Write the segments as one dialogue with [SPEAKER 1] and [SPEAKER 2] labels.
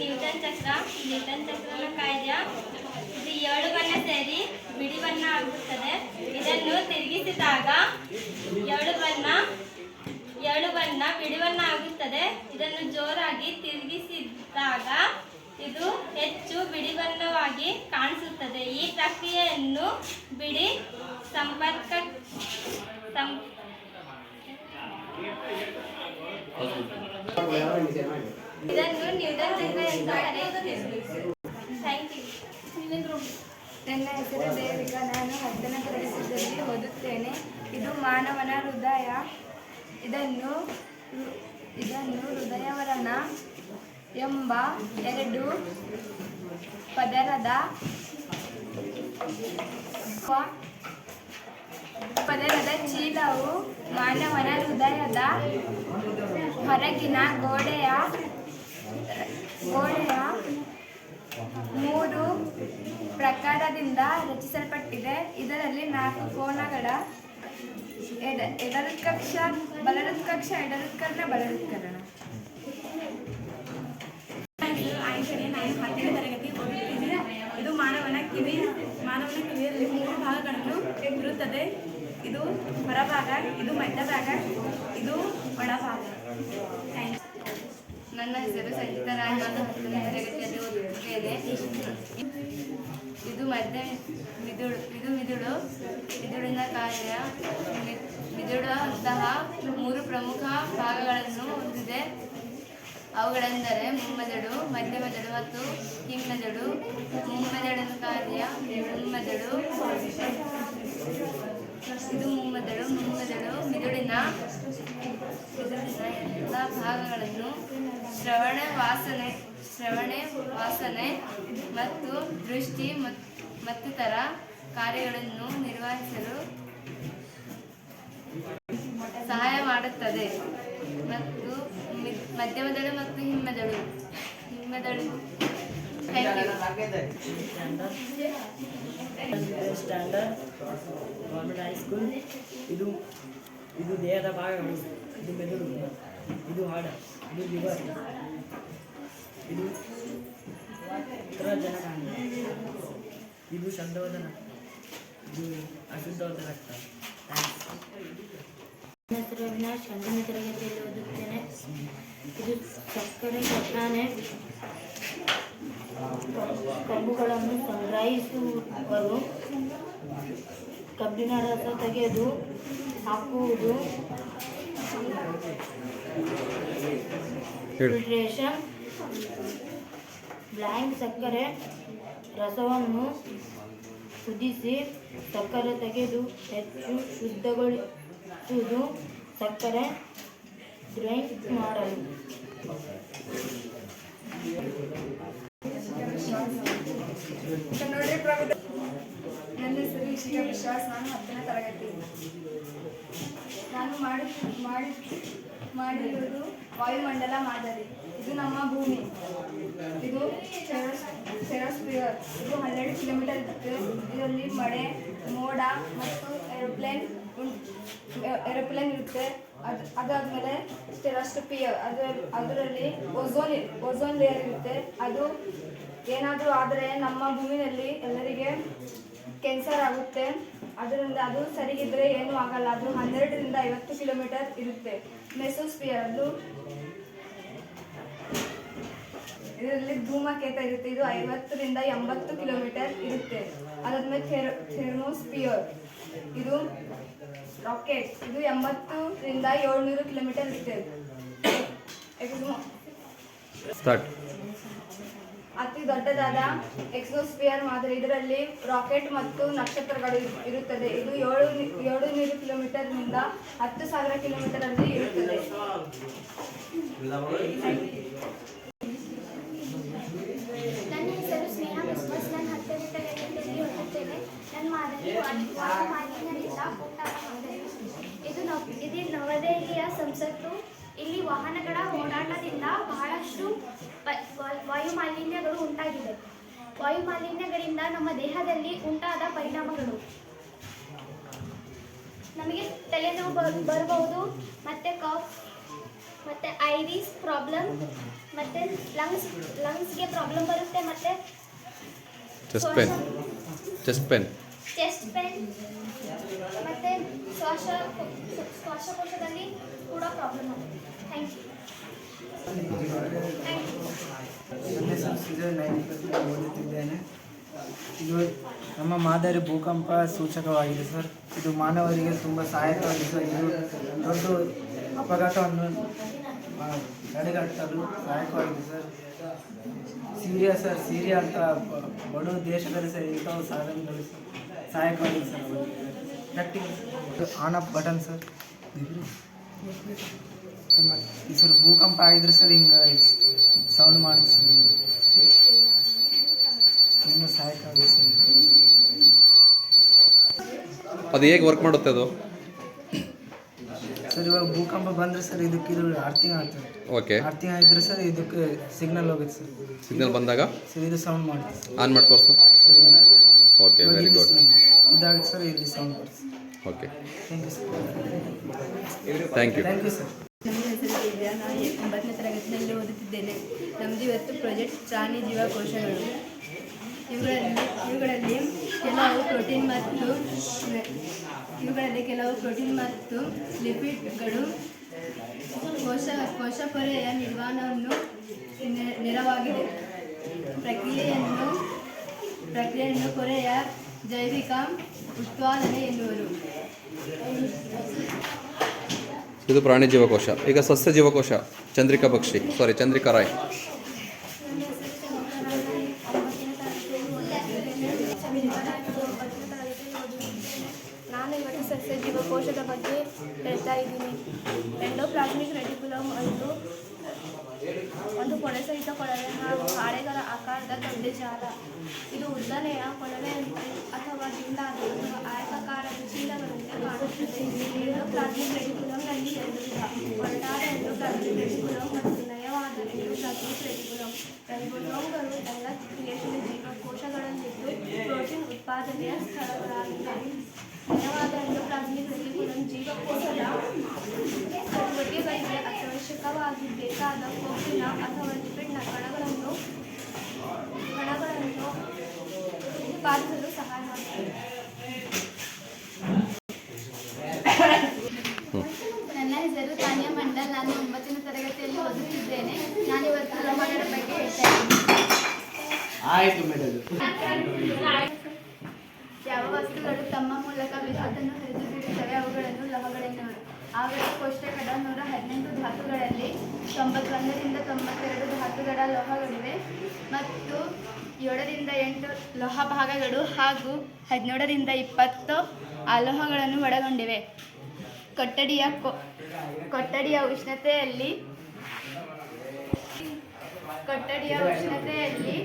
[SPEAKER 1] Newton ಚಕ್ರ Newton ಚಕ್ರನ ಕಾಯ್ದೆಯ? ಇದು ಏಳು ಬಣ್ಣ ಸೇರಿ ಬಿಡಿ ಬಣ್ಣ ಆಗುತ್ತದೆ. ಇದನ್ನು ತಿರುಗಿಸಿದಾಗ ಏಳು ಬಣ್ಣ ಏಳು ಬಣ್ಣ ಬಿಡಿ ಆಗುತ್ತದೆ. ಇದನ್ನು ಜೋರಾಗಿ ತಿರುಗಿಸಿದಾಗ ಇದು ಹೆಚ್ಚು ಬಿಳಿ ಬಣ್ಣವಾಗಿ ಕಾಣಿಸುತ್ತದೆ. ಈ ಪ್ರಕ್ರಿಯೆಯನ್ನು ಬಿಡಿ ಸಂಪರ್ಕ ಸಂ ಇದನ್ನು ನ್ಯೂಟನ್ ಚಕ್ರ ಎಂದು ಕರೆಯುತ್ತೇವೆ ಥ್ಯಾಂಕ್ ಯು
[SPEAKER 2] ನನ್ನ ಹೆಸರು ದೇವಿಕ ನಾನು ಹತ್ತನೇ ತರಗತಿಯಲ್ಲಿ ಓದುತ್ತೇನೆ ಇದು ಮಾನವನ ಹೃದಯ ಇದನ್ನು ಇದನ್ನು ಹೃದಯವರಣ ಎಂಬ ಎರಡು ಪದರದ ಪದರದ ಚೀಲವು ಮಾನವನ ಹೃದಯದ ಹೊರಗಿನ ಗೋಡೆಯ ಗೋಡೆಯ ಮೂರು ಪ್ರಕಾರದಿಂದ ರಚಿಸಲ್ಪಟ್ಟಿದೆ. ಇದರಲ್ಲಿ ನಾಲ್ಕು ಕೋಣಗಳ ಎಡ, ಎಡರುತ್ಕಕ್ಷ, ಬಲರುತ್ಕಕ್ಷ, ಎಡರುತ್ಕರಣ, ಬಲರುತ್ಕರಣ.
[SPEAKER 3] ಹತ್ತನೇ ತರಗತಿ ಓದುತ್ತೇನೆ ಇದು ಮಾನವನ ಕಿವಿ, ಮಾನವನ ಕಿವಿಯಲ್ಲಿ ಮೂರು ಭಾಗಗಳನ್ನು ಇರುತ್ತದೆ ಇದು ಹೊರಭಾಗ, ಇದು ಮಧ್ಯಭಾಗ, ಇದು ಒಳಭಾಗ.
[SPEAKER 2] ನನ್ನ ಹೆಸರು ಸಂಗೀತ ರಾಯ್ ನಾನು ಹತ್ತನೇ ತರಗತಿಯಲ್ಲಿ ಓದುತ್ತೇನೆ ಇದು. ಮಧ್ಯ ಮಿದುಳು, ಇದು ಮಿದುಳು, ಮಿದುಳಿನ ಕಾರ್ಯ. ಮಿದುಳಂತಹ ಮೂರು ಪ್ರಮುಖ ಭಾಗಗಳನ್ನು ಹೊಂದಿದೆ. ಅವುಗಳೆಂದರೆ ಮುಮ್ಮೆದಳು, ಮಧ್ಯಮೆದಳು ಮತ್ತು ಹಿಮ್ಮೆದಳು ಮುಮ್ಮೆದಳಿನ ಕಾರ್ಯ, ಮುಮ್ಮೆದಳು. ಇದು ಮುಮ್ಮೆದಳು ಮುಮ್ಮೆದಳು, ಮಿದುಳಿನ ಎಲ್ಲ ಭಾಗಗಳನ್ನು ಶ್ರವಣ ವಾಸನೆ, ಶ್ರವಣೆ ವಾಸನೆ ಮತ್ತು ದೃಷ್ಟಿ ಮತ್- ಮತ್ತಿತರ ಕಾರ್ಯಗಳನ್ನು ನಿರ್ವಹಿಸಲು ಸಹಾಯ ಮಾಡುತ್ತದೆ. ಮತ್ತು ಮಧ್ಯಮದಳು ಮತ್ತು ಹಿಮ್ಮದಳು. ಹಿಮ್ಮದಳು.
[SPEAKER 4] ಸ್ಟ್ಯಾಂಡರ್ಡ್ ಗೌರ್ಮೆಂಟ್ ಹೈಸ್ಕೂಲ್ ಇದು ಇದು ದೇಹದ ಭಾಗಗಳು. ಇದು ಬೆದರು ಇದು ಹಾಡ. ಇದು ಲಿವರ್ ಇದು ಉತ್ತರಜನಕಾಂಗ ಇದು ಶಬ್ದವದನ ಇದು ಅಶುದ್ಧವಾದ ರಕ್ತ
[SPEAKER 5] ನನ್ನ ಹೆಸರು ಅವಿನಾಶ್. ಹನ್ನೊಂದನೇ ತರಗತಿಯಲ್ಲಿ ಇದು ಸಕ್ಕರೆ ಕಟ್ಟಾನೆ ಕಬ್ಬುಗಳನ್ನು ಸಂಗ್ರಹಿಸುವರು. ಕಬ್ಬಿನ ರಸ ತೆಗೆದು ಹಾಕುವುದು. ಫಿಲ್ಟ್ರೇಷನ್ ಬ್ಲ್ಯಾಂಕ್ ಸಕ್ಕರೆ ರಸವನ್ನು ಕುದಿಸಿ ಸಕ್ಕರೆ ತೆಗೆದು ಹೆಚ್ಚು ಶುದ್ಧಗೊಳಿಸುವುದು ಸಕ್ಕರೆ ಗ್ರೈಂಡ್ ಮಾಡಲು.
[SPEAKER 2] ನನ್ನ ಹೆಸರು ಇಶಿಕಾ ವಿಶ್ವಾಸ್. ನಾನು ಹತ್ತನೇ ತರಗತಿ. ನಾನು ಮಾಡಿ ಮಾಡಿ ಮಾಡಿರುವುದು ವಾಯುಮಂಡಲ ಮಾದರಿ. ಇದು ನಮ್ಮ ಭೂಮಿ. ಇದು ಸೆರೋಸ್ಪಿಯರ್ ಇದು ಹನ್ನೆರಡು ಕಿಲೋಮೀಟರ್ ಇದರಲ್ಲಿ ಮಳೆ, ಮೋಡ ಮತ್ತು ಏರೋಪ್ಲೇನ್ ಏರೋಪ್ಲೇನ್ ಇರುತ್ತೆ. ಅದು, ಅದಾದಮೇಲೆ ಸ್ಟೆರಾಸ್ಟೋಪಿಯರ್ ಅದರ ಅದರಲ್ಲಿ ಓಝೋನ್ ಓಝೋನ್ ಲೇಯರ್ ಇರುತ್ತೆ. ಅದು ಏನಾದರೂ ಆದರೆ ನಮ್ಮ ಭೂಮಿನಲ್ಲಿ ಎಲ್ಲರಿಗೆ ಕ್ಯಾನ್ಸರ್ ಆಗುತ್ತೆ. ಅದರಿಂದ ಅದು ಸರಿಗಿದ್ರೆ ಏನೂ ಆಗಲ್ಲ. ಅದು ಹನ್ನೆರಡರಿಂದ ಐವತ್ತು ಕಿಲೋಮೀಟರ್ ಇರುತ್ತೆ. ಮೆಸೋಸ್ಪಿಯರ್ ಅದು. ಇದರಲ್ಲಿ ಧೂಮಕೇತ ಇರುತ್ತೆ. ಇದು ಐವತ್ತರಿಂದ ಎಂಬತ್ತು ಕಿಲೋಮೀಟರ್ ಇರುತ್ತೆ. ಅದಾದ್ಮೇಲೆ ಥೆರ್, ಥೆರ್ಮೋಸ್ಪಿಯರ್. ಇದು ರಾಕೆಟ್ ಇದು ಎಂಬತ್ತರಿಂದ ಏಳ್ನೂರು ಕಿಲೋಮೀಟರ್ ಇರುತ್ತೆ.
[SPEAKER 6] ಸ್ಟಾರ್ಟ್
[SPEAKER 2] ಅತಿ ದೊಡ್ಡದಾದ ಎಕ್ಸೋಸ್ಪಿಯರ್ ಮಾದರಿ. ಇದರಲ್ಲಿ ರಾಕೆಟ್ ಮತ್ತು ನಕ್ಷತ್ರಗಳು ಇರುತ್ತದೆ. ಇದು ಏಳು ಏಳು ನೂರು ಕಿಲೋಮೀಟರ್ನಿಂದ ಹತ್ತು ಸಾವಿರ ಕಿಲೋಮೀಟರ್ ಅಲ್ಲಿ ಇರುತ್ತದೆ
[SPEAKER 7] ನನ್ನ ಹೆಸರು ಸ್ನೇಹ ಬಿಸ್ವಾಸ್ ನಾನು ಹತ್ತನೇ ತರಗತಿಯಲ್ಲಿ ಓದುತ್ತೇನೆ ನನ್ನ ಮಾದರಿ ವಾಯು ವಾಯು ಮಾಲಿನ್ಯದಿಂದ ಉಂಟಾದ ಮಾದರಿ ಇದು ನವ ಇದು ನವದೆಹಲಿಯ ಸಂಸತ್ತು ಇಲ್ಲಿ ವಾಹನಗಳ ಓಡಾಟದಿಂದ ಬಹಳಷ್ಟು ವ- ವ- ವಾಯು ಮಾಲಿನ್ಯಗಳು ಉಂಟಾಗಿದೆ. ವಾಯು ಮಾಲಿನ್ಯಗಳಿಂದ ನಮ್ಮ ದೇಹದಲ್ಲಿ ಉಂಟಾದ ಪರಿಣಾಮಗಳು. ನಮಗೆ ತಲೆನೋವು ಬರ್- ಬರಬಹುದು ಮತ್ತೆ ಕಾಫ್
[SPEAKER 8] ಮತ್ತೆ ಐರಿಸ್ ಪ್ರಾಬ್ಲಮ್ ಮತ್ತೆ ಲಂಗ್ಸ್ ಲಂಗ್ಸ್ಗೆ ಪ್ರಾಬ್ಲಮ್ ಬರುತ್ತೆ ಮತ್ತೆ
[SPEAKER 6] chest pain chest pain
[SPEAKER 8] chest pain ಮತ್ತು ಶ್ವಾಸ ಶ್ವಾಸಕೋಶದಲ್ಲಿ ಕೂಡ ಪ್ರಾಬ್ಲಮ್ ಆಗುತ್ತೆ. ಥ್ಯಾಂಕ್ ಯು
[SPEAKER 9] ನನ್ನ ಸುಜಯ್ ನಾಯ್ಕ ಓದುತ್ತಿದ್ದೇನೆ ಇದು ನಮ್ಮ ಮಾದರಿ ಭೂಕಂಪ ಸೂಚಕವಾಗಿದೆ ಸರ್ ಇದು ಮಾನವರಿಗೆ ತುಂಬ ಸಹಾಯಕವಾಗಿದೆ ಸರ್ ಇದು ದೊಡ್ಡ ಅಪಘಾತವನ್ನು ತಡೆಗಟ್ಟಲು ಸಹಾಯಕವಾಗಿದೆ ಸರ್ ಸಿರಿಯಾ ಸರ್ ಸಿರಿಯಾ ಅಂತ ಬಡ ದೇಶದಲ್ಲಿ ಸರ್ ಇಂಥವು ಸಾಧನೆಗಳು ಸಹಾಯಕವಾಗಿದೆ sir on off button sir sir ಮತ್ತೆ ಈ ಸರ್ ಭೂಕಂಪ ಆಗಿದ್ರೆ ಸರ್ ಹಿಂಗ ಸೌಂಡ್ ಮಾಡುತ್ತೆ ಸರ್ ಹಿಂಗೆ. ತುಂಬ ಸಹಾಯಕವಾಗಿದೆ ಸರ್
[SPEAKER 6] ಅದು ಹೇಗೆ ವರ್ಕ್ ಮಾಡುತ್ತೆ ಅದು?
[SPEAKER 9] ಸರ್ ಇವಾಗ ಭೂಕಂಪ ಬಂದರೆ ಸರ್ ಇದಕ್ಕೆ ಇದು ಅರ್ಥಿಂಗ್ ಆಗ್ತದೆ
[SPEAKER 6] ಓಕೆ
[SPEAKER 9] ಅರ್ಥಿಂಗ್ ಆಗಿದ್ರೆ ಸರ್ ಇದಕ್ಕೆ ಸಿಗ್ನಲ್ ಹೋಗುತ್ತೆ ಸರ್.
[SPEAKER 6] ಸಿಗ್ನಲ್ ಬಂದಾಗ?
[SPEAKER 9] ಸರ್ ಇದು ಸೌಂಡ್ ಮಾಡಿ
[SPEAKER 6] ಆನ್ ಮಾಡಿ ತೋರಿಸು. ಓಕೆ ವೆರಿ ಗುಡ್
[SPEAKER 9] ಇದಾಗುತ್ತೆ ಸರ್ ಇಲ್ಲಿ ಸೌಂಡ್ ಬರುತ್ತೆ
[SPEAKER 6] okay
[SPEAKER 9] thank you sir
[SPEAKER 6] thank you
[SPEAKER 9] thank you sir
[SPEAKER 10] ಹೆಸರು ಒಂಬತ್ತನೇ ತರಗತಿಯಲ್ಲಿ ಓದುತ್ತಿದ್ದೇನೆ. ನಮ್ಮದು ಇವತ್ತು ಪ್ರಾಜೆಕ್ಟ್ ಪ್ರಾಣಿ ಜೀವಕೋಶಗಳು. ಇವುಗಳಲ್ಲಿ ಇವುಗಳಲ್ಲಿ ಕೆಲವು ಪ್ರೋಟೀನ್ ಮತ್ತು ಇವುಗಳಲ್ಲಿ ಕೆಲವು ಪ್ರೋಟೀನ್ ಮತ್ತು ಲಿಪಿಡ್ಗಳು ಕೋಶ ಕೋಶ ಪೊರೆಯ ನಿರ್ವಹಣವನ್ನು ನೆರವಾಗಿದೆ. ಪ್ರಕ್ರಿಯೆಯನ್ನು ಪ್ರಕ್ರಿಯೆಯನ್ನು ಪೊರೆಯ ಜೈವಿಕ ಉತ್ಪಾದನೆ ಎನ್ನುವರು.
[SPEAKER 6] ಇದು ಪ್ರಾಣಿ ಜೀವಕೋಶ ಈಗ ಸಸ್ಯ ಜೀವಕೋಶ, ಚಂದ್ರಿಕಾ ಪಕ್ಷಿ ಸಾರಿ ಚಂದ್ರಿಕಾ ರಾಯ್.
[SPEAKER 8] ನಾನು ಇವತ್ತು ಸಸ್ಯ ಜೀವಕೋಶದ ಬಗ್ಗೆ ಹೇಳ್ತಾ ಇದ್ದೀನಿ ಎಂಡೋಪ್ಲಾಸ್ಮಿಕ್ ರೆಟಿಕ್ಯುಲಮ್ ಒಂದು ಒಂದು ಕೊಳೆ ಸಹಿತ ಕೊಳವೆ ಹಾಗೂ ಹಾಳೆಗಳ ಆಕಾರದ ದೊಡ್ಡ ಜಾಲ. ಇದು ಉದ್ದನೆಯ ಕೊಳವೆ ಅಥವಾ ದಿಂಡಾದ ಅಥವಾ ಆಯತಾಕಾರದ ಚೀಲಗಳಂತೆ ಕಾಣುತ್ತದೆ. ಎಂಡೋಪ್ಲಾಸ್ಮಿಕ್ ರೆಟಿಕ್ಯುಲಮ್ನಲ್ಲಿ ಎರಡು ವಿಧ. ಒರಟಾದ ಎಂಡೋಪ್ಲಾಸ್ಮಿಕ್ ರೆಟಿಕ್ಯುಲಮ್ ಮತ್ತು ನಯವಾದ ಎಂಡೋಪ್ಲಾಸ್ಮಿಕ್ ರೆಟಿಕ್ಯುಲಮ್ ರೈಬೋಸೋಮ್ಗಳು ಎಲ್ಲ ಕ್ರಿಯೇಶನ ಜೀವಕೋಶಗಳಲ್ಲಿದ್ದು ಪ್ರೋಟೀನ್ ಉತ್ಪಾದನೆಯ ಸ್ಥಳಗಳಾಗಿವೆ. ನಯವಾದ ಎಂಡೋಪ್ಲಾಸ್ಮಿಕ್ ರೆಟಿಕ್ಯುಲಮ್ ಜೀವಕೋಶದ ಚಟುವಟಿಕೆಗಳಿಗೆ ಅತ್ಯವಶ್ಯಕವಾಗಿ ಬೇಕಾದ ಕೊಬ್ಬಿನ ಅಥವಾ ಲಿಪಿಡ್ನ ಕಣಗಳನ್ನು ಕಣಗಳನ್ನು ಉತ್ಪಾದಿಸಲು ಸಹಾಯ ಮಾಡುತ್ತದೆ.
[SPEAKER 2] ನನ್ನ ಹೆಸರು ತಾನ್ಯ ಮಂಡಲ್. ನಾನು ಒಂಬತ್ತನೇ ತರಗತಿಯಲ್ಲಿ ಓದುತ್ತಿದ್ದೇನೆ. ನಾನು ಇವತ್ತು ಲೋಹಗಳ ಬಗ್ಗೆ ಹೇಳ್ತಾ
[SPEAKER 9] ಆಯಿತು ಮೇಡಮ್.
[SPEAKER 2] ಯಾವ ವಸ್ತುಗಳು ತಮ್ಮ ಮೂಲಕ ವಿದ್ಯುತ್ತನ್ನು ಹರಿದು ಬಿಡುತ್ತವೆ ಅವುಗಳನ್ನು ಲೋಹಗಳೆನ್ನುವರು ಆಗ ಕೋಷ್ಟಕದ ನೂರ ಹದಿನೆಂಟು ಧಾತುಗಳಲ್ಲಿ ತೊಂಬತ್ತೊಂದರಿಂದ ತೊಂಬತ್ತೆರಡು ಧಾತುಗಳ ಲೋಹಗಳಿವೆ ಮತ್ತು ಏಳರಿಂದ ಎಂಟು ಲೋಹ ಭಾಗಗಳು ಹಾಗೂ ಹದಿನೇಳರಿಂದ ಇಪ್ಪತ್ತು ಅಲೋಹಗಳನ್ನು ಒಳಗೊಂಡಿವೆ. ಕೊಠಡಿಯ ಕೊಠಡಿಯ ಉಷ್ಣತೆಯಲ್ಲಿ ಕೊಠಡಿಯ ಉಷ್ಣತೆಯಲ್ಲಿ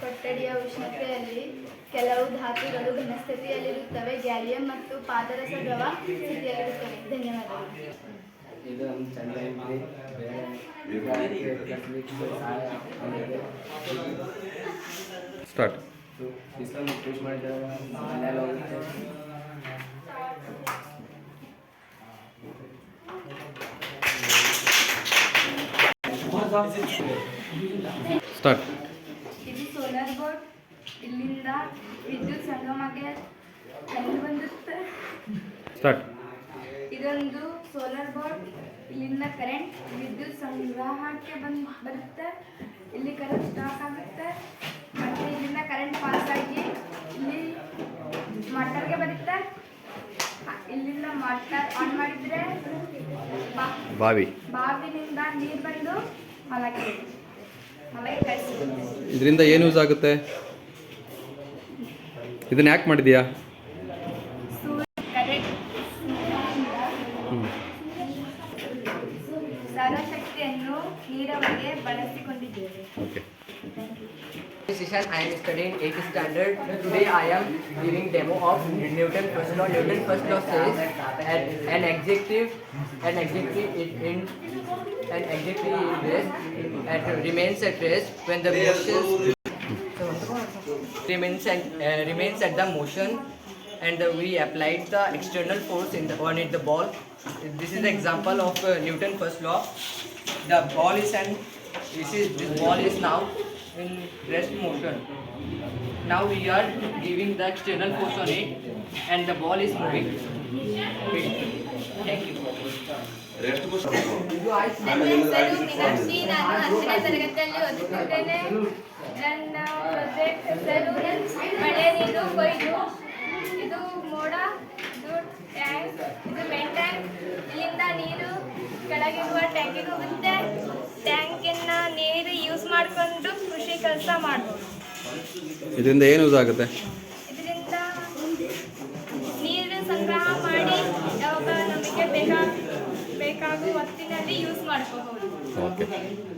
[SPEAKER 2] ಕೊಠಡಿಯ ಉಷ್ಣತೆಯಲ್ಲಿ ಕೆಲವು ಧಾತುಗಳು ಘನಸ್ಥಿತಿಯಲ್ಲಿರುತ್ತವೆ. ಗ್ಯಾಲಿಯಂ ಮತ್ತು ಪಾದರಸ ದ್ರವ ಸ್ಥಿತಿಯಲ್ಲಿರುತ್ತವೆ. ಧನ್ಯವಾದಗಳು.
[SPEAKER 9] ಇದು ಬೇರೆ
[SPEAKER 6] ಸ್ಟಾರ್ಟ್
[SPEAKER 9] ಬಿಸಿಲನ್ನು ಪುಷ್ ಮಾಡಿದಾಗ ಮನೆಯಲ್ಲಿ ಹೋಗುತ್ತೆ.
[SPEAKER 6] ಸ್ಟಾರ್ಟ್
[SPEAKER 2] ಸೋಲಾರ್ ಬೋರ್ಡ್ ಇಲ್ಲಿಂದ ವಿದ್ಯುತ್ ಸಂಗಮಕ್ಕೆ ಹೆಂಗೆ ಬಂದಿರುತ್ತೆ?
[SPEAKER 6] ಸ್ಟಾರ್ಟ್
[SPEAKER 2] ಇದೊಂದು ಸೋಲಾರ್ ಬೋರ್ಡ್ ಇಲ್ಲಿಂದ ಕರೆಂಟ್ ವಿದ್ಯುತ್ ಸಂಗ್ರಹಕ್ಕೆ ಬಂದು ಬರುತ್ತೆ. ಇಲ್ಲಿ ಕರೆಂಟ್ ಸ್ಟಾಕ್ ಆಗುತ್ತೆ. ಮತ್ತು ಇಲ್ಲಿಂದ ಕರೆಂಟ್ ಪಾಸ್ ಆಗಿ ಇಲ್ಲಿ ಮಟರ್ಗೆ ಬರುತ್ತೆ. ಇಲ್ಲಿಂದ ಮಟರ್ ಆನ್ ಮಾಡಿದರೆ
[SPEAKER 6] ಬಾವಿ.
[SPEAKER 2] ಬಾವಿನಿಂದ ನೀರು ಬಂದು ಹೊಲಕ್ಕೆ
[SPEAKER 6] ಇದರಿಂದ ಏನು ಯೂಸ್ ಆಗುತ್ತೆ? ಇದನ್ನ ಯಾಕೆ ಮಾಡಿದೀಯಾ?
[SPEAKER 2] ಸಿಶನ್
[SPEAKER 6] I
[SPEAKER 2] am studying eight
[SPEAKER 6] standard
[SPEAKER 11] today I am giving demo of Newton first law Newton first law says and executive and executive it in an adjective is rest and remains at rest when the motion remains at uh, remains at the motion and uh, we applied the external force in the, on it the ball. This is the example of uh, Newton first law. The ball is and this is this ball is now in rest motion. Now we are giving the external force on it and the ball is moving.
[SPEAKER 1] ಹೆಸರು ಮಳೆ ನೀರು ಇದು ಮೋಡ tank ಇದು tank ಇಲ್ಲಿಂದ ನೀರು ಕೆಳಗಿರುವ ಟ್ಯಾಂಕಿಗೆ ಹೋಗುತ್ತೆ ಟ್ಯಾಂಕಿನ ನೀರು ಯೂಸ್ ಮಾಡಿಕೊಂಡು ಕೃಷಿ ಕೆಲಸ ಮಾಡ್ಬೋದು
[SPEAKER 6] ಇದರಿಂದ ಏನು ಯೂಸ್ ಆಗುತ್ತೆ?
[SPEAKER 1] ಸಂಗ್ರಹ ಮಾಡಿ ಯಾವಾಗ ನಮಗೆ ಬೇಕಾ ಬೇಕಾಗುವ ಹೊತ್ತಿನಲ್ಲಿ ಯೂಸ್ ಮಾಡ್ಕೋಬಹುದು
[SPEAKER 6] ಓಕೆ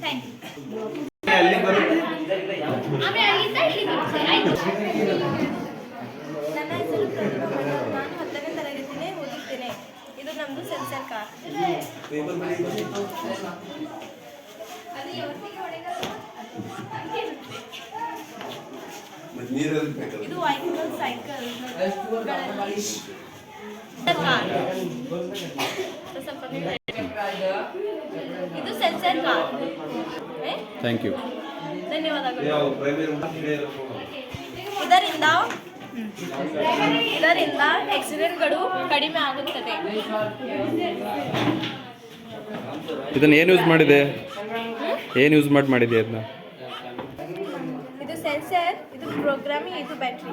[SPEAKER 1] ಥ್ಯಾಂಕ್ ಯು ಆಮೇಲೆ ಅಲ್ಲಿಂದ ಇಲ್ಲಿಗೆ ಬರುತ್ತೆ. ಆಯ್ತು
[SPEAKER 10] ನನ್ನ ಹೆಸರು ಪ್ರತಿಭಾ ಮಠ. ನಾನು ಹತ್ತನೇ ತರಗತಿನೇ ಓದುತ್ತೇನೆ ಇದು ನಮ್ಮದು ಸೆನ್ಸರ್ ಕಾರ್
[SPEAKER 1] ಅದು ಯಾವತ್ತಿಗೆ ಹೊಡೆಯಲ್ಲ?
[SPEAKER 10] ಇದು ವೈಕಲ್ ಸೈಕಲ್ ಇದು ಸೆನ್ಸರ್ ಕಾರ್.
[SPEAKER 6] ಥ್ಯಾಂಕ್ ಯು
[SPEAKER 10] ಧನ್ಯವಾದಗಳು. ಇದರಿಂದ ಇದರಿಂದ ಆಕ್ಸಿಡೆಂಟ್ಗಳು ಕಡಿಮೆ ಆಗುತ್ತದೆ.
[SPEAKER 6] ಇದನ್ನ ಏನು ಯೂಸ್ ಮಾಡಿದೆ? ಏನು ಯೂಸ್ ಮಾಡಿ ಮಾಡಿದೆ ಅದನ್ನ
[SPEAKER 10] ಇದು ಸೆನ್ಸರ್ ಇದು ಪ್ರೋಗ್ರಾಮಿಂಗ್ ಇದು ಬ್ಯಾಟ್ರಿ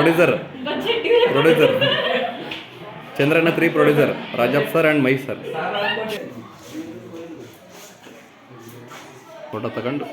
[SPEAKER 6] ಪ್ರೊಡ್ಯೂಸರ್. ಪ್ರೊಡ್ಯೂಸರ್. ಚಂದ್ರನ three producer. ರಾಜಪ್ sir and my sir photo ತಗೊಂಡು.